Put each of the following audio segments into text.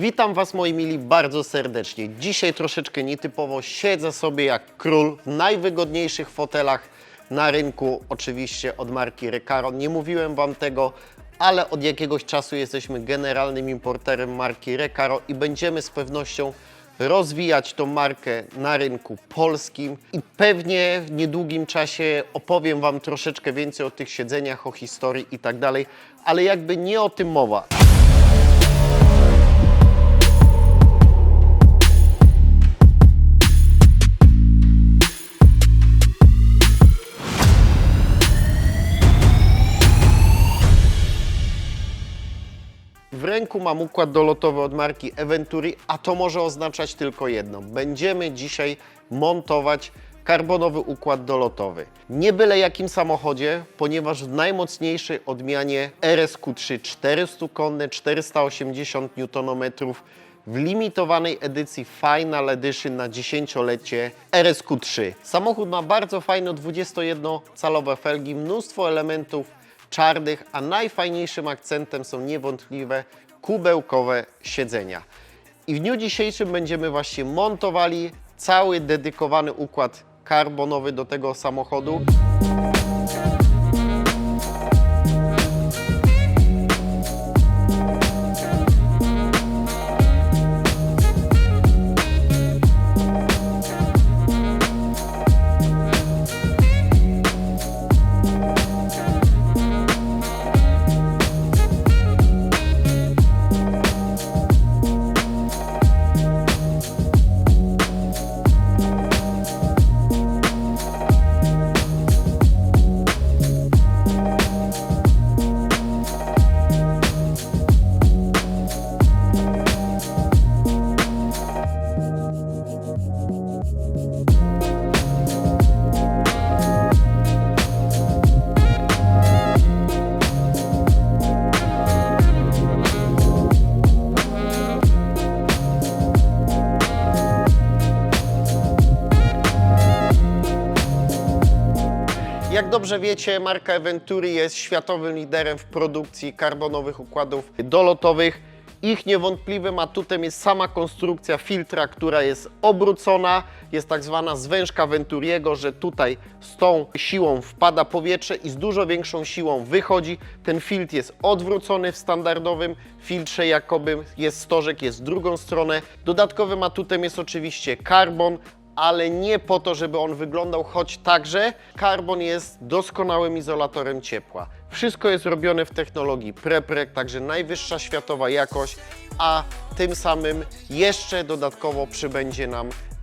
Witam Was moi mili bardzo serdecznie. Dzisiaj troszeczkę nietypowo siedzę sobie jak król w najwygodniejszych fotelach na rynku, oczywiście od marki Recaro. Nie mówiłem Wam tego, ale od jakiegoś czasu jesteśmy generalnym importerem marki Recaro i będziemy z pewnością rozwijać tą markę na rynku polskim i pewnie w niedługim czasie opowiem Wam troszeczkę więcej o tych siedzeniach, o historii i tak dalej, ale jakby nie o tym mowa. W ręku mam układ dolotowy od marki Eventuri, a to może oznaczać tylko jedno. Będziemy dzisiaj montować karbonowy układ dolotowy. Nie byle jakim samochodzie, ponieważ w najmocniejszej odmianie RSQ3 400 konne, 480 Nm w limitowanej edycji Final Edition na 10-lecie RSQ3. Samochód ma bardzo fajne 21-calowe felgi, mnóstwo elementów czarnych, a najfajniejszym akcentem są niewątpliwe kubełkowe siedzenia. I w dniu dzisiejszym będziemy właśnie montowali cały dedykowany układ karbonowy do tego samochodu. Jak dobrze wiecie, marka Eventuri jest światowym liderem w produkcji karbonowych układów dolotowych. Ich niewątpliwym atutem jest sama konstrukcja filtra, która jest obrócona. Jest tak zwana zwężka Venturiego, że tutaj z tą siłą wpada powietrze i z dużo większą siłą wychodzi. Ten filtr jest odwrócony w standardowym filtrze, jakoby jest stożek, jest w drugą stronę. Dodatkowym atutem jest oczywiście karbon, ale nie po to, żeby on wyglądał, choć także karbon jest doskonałym izolatorem ciepła. Wszystko jest robione w technologii prepreg, także najwyższa światowa jakość, a tym samym jeszcze dodatkowo przybędzie nam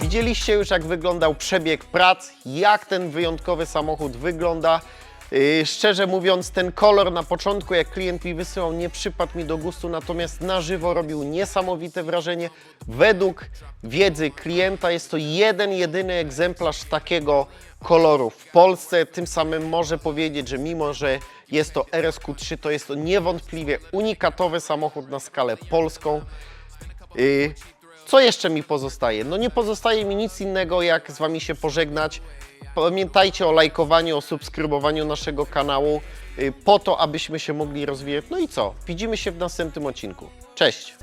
Widzieliście już, jak wyglądał przebieg prac, jak ten wyjątkowy samochód wygląda. Yy, szczerze mówiąc, ten kolor na początku, jak klient mi wysyłał, nie przypadł mi do gustu, natomiast na żywo robił niesamowite wrażenie. Według wiedzy klienta jest to jeden, jedyny egzemplarz takiego koloru w Polsce. Tym samym może powiedzieć, że mimo, że jest to RSQ3, to jest to niewątpliwie unikatowy samochód na skalę polską. Yy, co jeszcze mi pozostaje? No nie pozostaje mi nic innego, jak z Wami się pożegnać. Pamiętajcie o lajkowaniu, o subskrybowaniu naszego kanału, yy, po to, abyśmy się mogli rozwijać. No i co? Widzimy się w następnym odcinku. Cześć!